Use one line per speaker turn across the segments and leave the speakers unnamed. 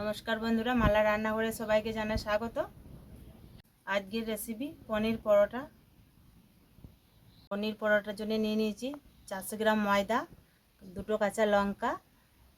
নমস্কার বন্ধুরা, মালা রান্নাঘরে সবাইকে জানা স্বাগত। আজকের রেসিপি পনির পরোটা। পনির পরোটার জন্য নিয়ে নিয়েছি চারশো গ্রাম ময়দা, দুটো কাঁচা লঙ্কা,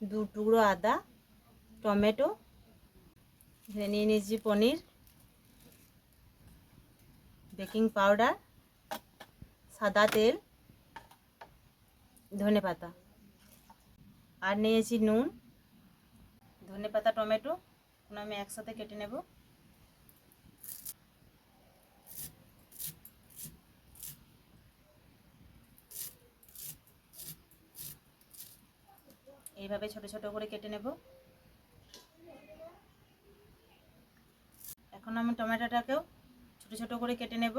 দু টুকরো আদা, টমেটো নিয়ে নিয়েছি পনির, বেকিং পাউডার, সাদা তেল, ধনে পাতা। আর নিয়েছি নুন। ধনে পাতা, টমেটো, এখন আমি একসাথে কেটে নেব। এইভাবে ছোট ছোট করে কেটে নেব। এখন আমি টমেটোটাকেও ছোট ছোট করে কেটে নেব।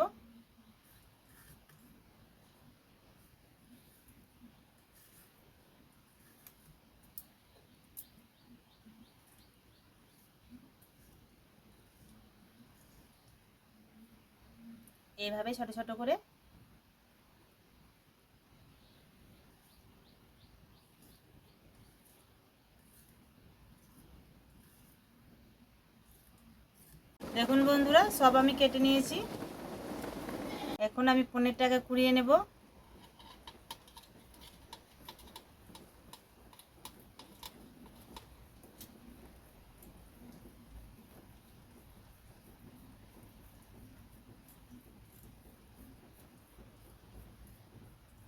এইভাবে ছোট ছোট করে। দেখুন বন্ধুরা, সব আমি কেটে নিয়েছি। এখন আমি পনিরটাকে কুড়িয়ে নেব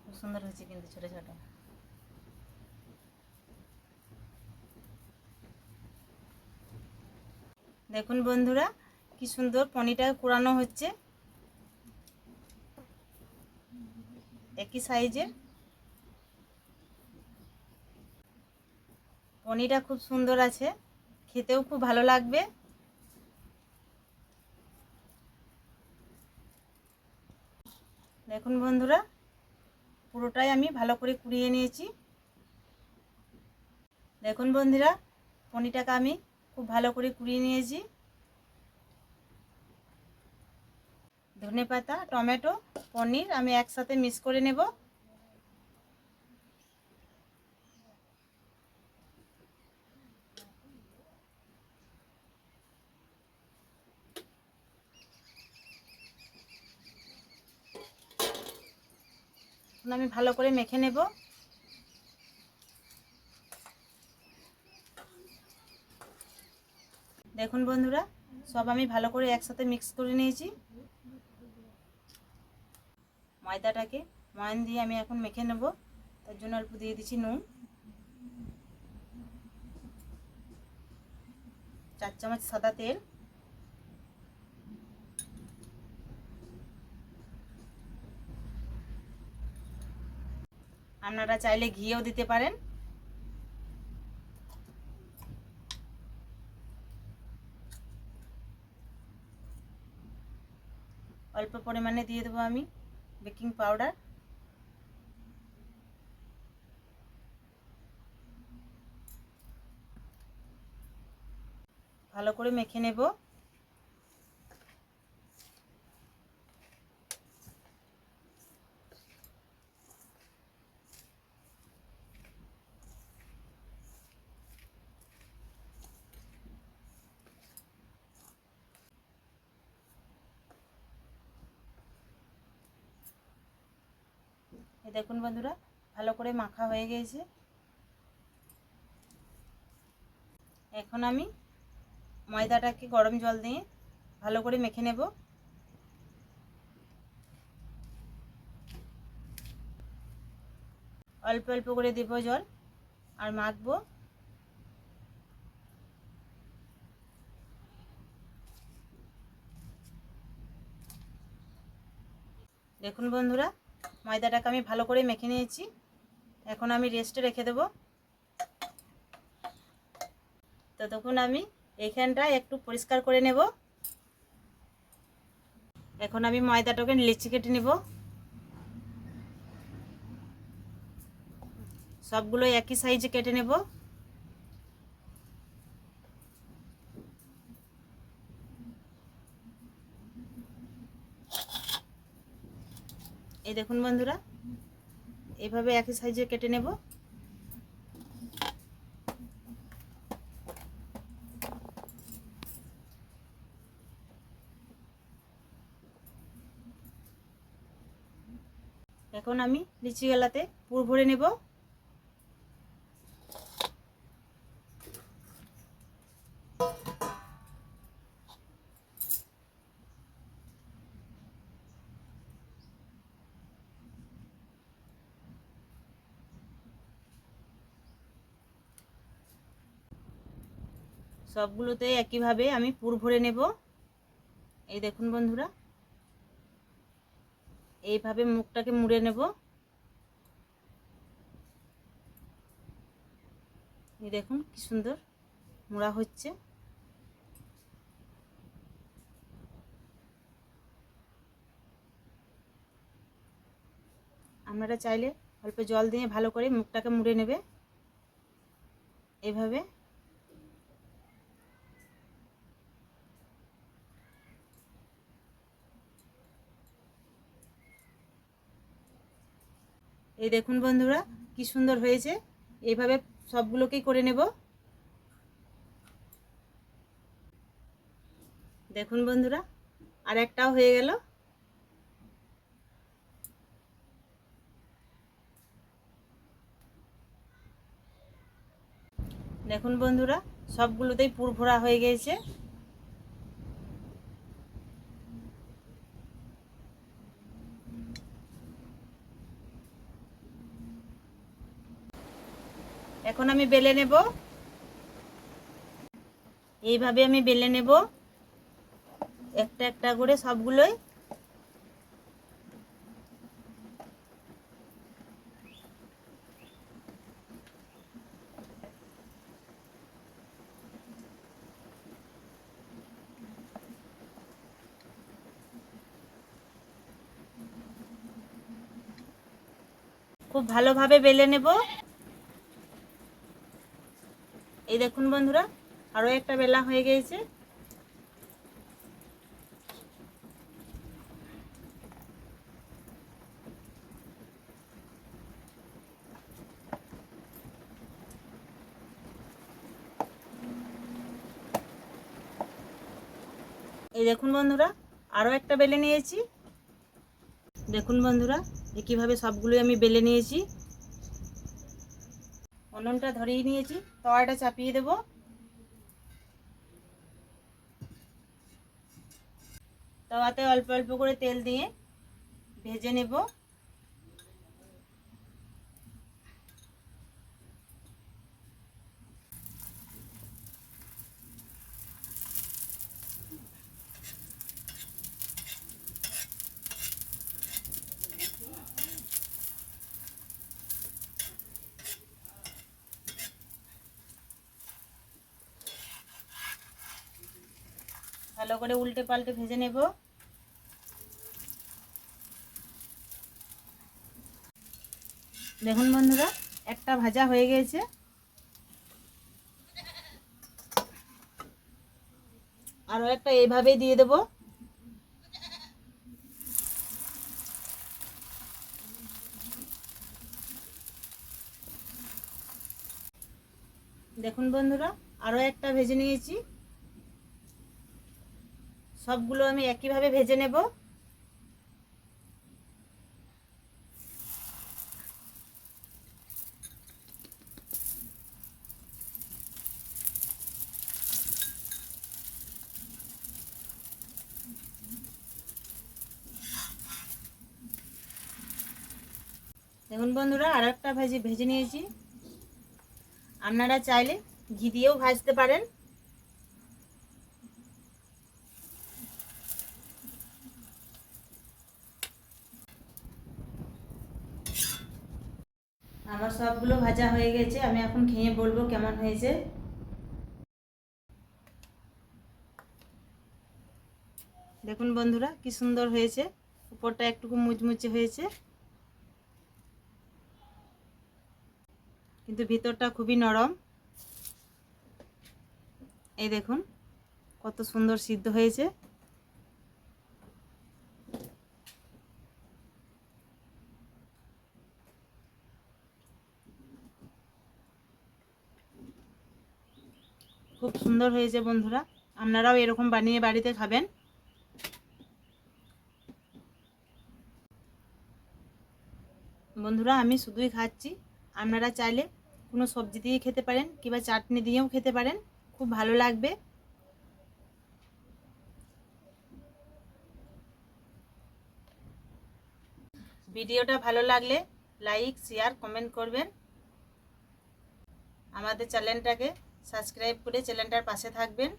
খুব কিন্তু ছোট ছোট দেখুন বন্ধুরা, কি সুন্দর পনিরটা কুড়ানো হচ্ছে। একই সাইজের। পনিরটা খুব সুন্দর আছে, খেতেও খুব ভালো লাগবে। দেখুন বন্ধুরা পুরোটাই আমি ভালো করে কুড়িয়ে নিয়েছি। দেখুন বন্ধুরা, পনিরটাকে আমি খুব ভালো করে কুড়িয়ে নিয়েছি। ধনে পাতা টমেটো, পনির আমি একসাথে মিক্স করে নেব। ভালো করে মেখে নেব। দেখুন বন্ধুরা, সব আমি ভালো করে একসাথে মিক্স করে নিয়েছি। ময়দাটাকে ময়ান দিয়ে আমি এখন মেখে নেব। তার জন্য অল্প দিয়ে দিচ্ছি নুন। চার চামচ সাদা তেল। আপনারা চাইলে ঘিও দিতে পারেন। অল্প পরিমাণে দিয়ে দেবো আমি বেকিং পাউডার। ভালো করে মেখে নেব। দেখুন বন্ধুরা, ভালো করে মাখা হয়ে গিয়েছে এখন আমি ময়দাটাকে গরম জল দিয়ে ভালো করে মেখে নেব। অল্প অল্প করে দেব জল আর মাখবো। দেখুন বন্ধুরা ময়দাটাকে আমি ভালো করে মেখে নিয়েছি। এখন আমি রেস্টে রেখে দেব। ততক্ষণ আমি এখানটা একটু পরিষ্কার করে নেব। এখন আমি ময়দাটাকে লিচি কেটে নেব। সবগুলো একই সাইজে কেটে নেব। এই দেখুন বন্ধুরা, এভাবে একই সাইজে কেটে নেব। এখন আমি লিচি গেলাতে পুর ভরে নেব। সবগুলোতে একইভাবে আমি পুর ভরে নেব। এই দেখুন বন্ধুরা, এইভাবে মুখটাকে মুড়ে নেব। এই দেখুন কি সুন্দর মুড়া হচ্ছে। আপনারা চাইলে অল্প জল দিয়ে ভালো করে মুখটাকে মুড়ে নেবে। এইভাবে এই দেখুন বন্ধুরা, কি সুন্দর হয়েছে। এইভাবে সবগুলোকেই করে নেব। দেখুন বন্ধুরা, আর একটাও হয়ে গেল। দেখুন বন্ধুরা, সবগুলোতেই পুর ভরা হয়ে গিয়েছে এখন আমি বেলে নেব। এইভাবে আমি বেলে নেব। একটা একটা করে সবগুলোই। খুব ভালোভাবে বেলে নেব। এই দেখুন বন্ধুরা আরও একটা বেলা হয়ে গিয়েছে এই দেখুন বন্ধুরা আরও একটা বেলে নিয়েছি। দেখুন বন্ধুরা একইভাবে সবগুলোই আমি বেলে নিয়েছি। উনুনটা ধরিয়ে নিয়েছি। তাওয়াটা চাপিয়ে দেব। তাওয়াতে অল্প অল্প করে তেল দিয়ে ভেজে নেব। ভালো করে উল্টে পাল্টে ভেজে নেব। দেখুন বন্ধুরা, একটা ভাজা হয়ে গিয়েছে আরও একটা এইভাবেই দিয়ে দেব। দেখুন বন্ধুরা আরও একটা ভেজে নিয়েছি। সবগুলো আমি একইভাবে ভেজে নেব। দেখুন বন্ধুরা আর একটা ভেজে ভেজে নিয়েছি। আপনারা চাইলে ঘি দিয়েও ভাজতে পারেন। সবগুলো ভাজা হয়ে গেছে, আমি এখন খেয়ে বলব কেমন হয়েছে। দেখুন বন্ধুরা, কি সুন্দর হয়েছে। উপরটা একটুকু মুচমুচে হয়েছে। কিন্তু ভিতরটা খুবই নরম। এই দেখুন, কত সুন্দর সিদ্ধ হয়েছে। খুব সুন্দর হয়েছে বন্ধুরা। আপনারাও এরকম বানিয়ে বাড়িতে খাবেন। বন্ধুরা, আমি শুধুই খাচ্ছি। আপনারা চাইলে কোনো সবজি দিয়ে খেতে পারেন কিংবা চাটনি দিয়েও খেতে পারেন। খুব ভালো লাগবে। ভিডিওটা ভালো লাগলে লাইক, শেয়ার, কমেন্ট করবেন। আমাদের চ্যানেলটাকে সাবস্ক্রাইব করে চ্যানেলটার পাশে থাকবেন।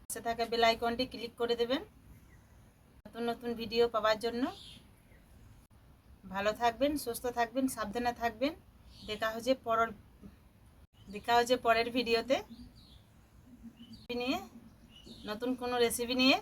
পাশে থাকা বেল আইকনটি ক্লিক করে দেবেন। নতুন নতুন ভিডিও পাওয়ার জন্য। ভালো থাকবেন, সুস্থ থাকবেন, সাবধানে থাকবেন। দেখা হচ্ছে পরের, দেখা হচ্ছে পরের ভিডিওতে নিয়ে নতুন কোনো রেসিপি নিয়ে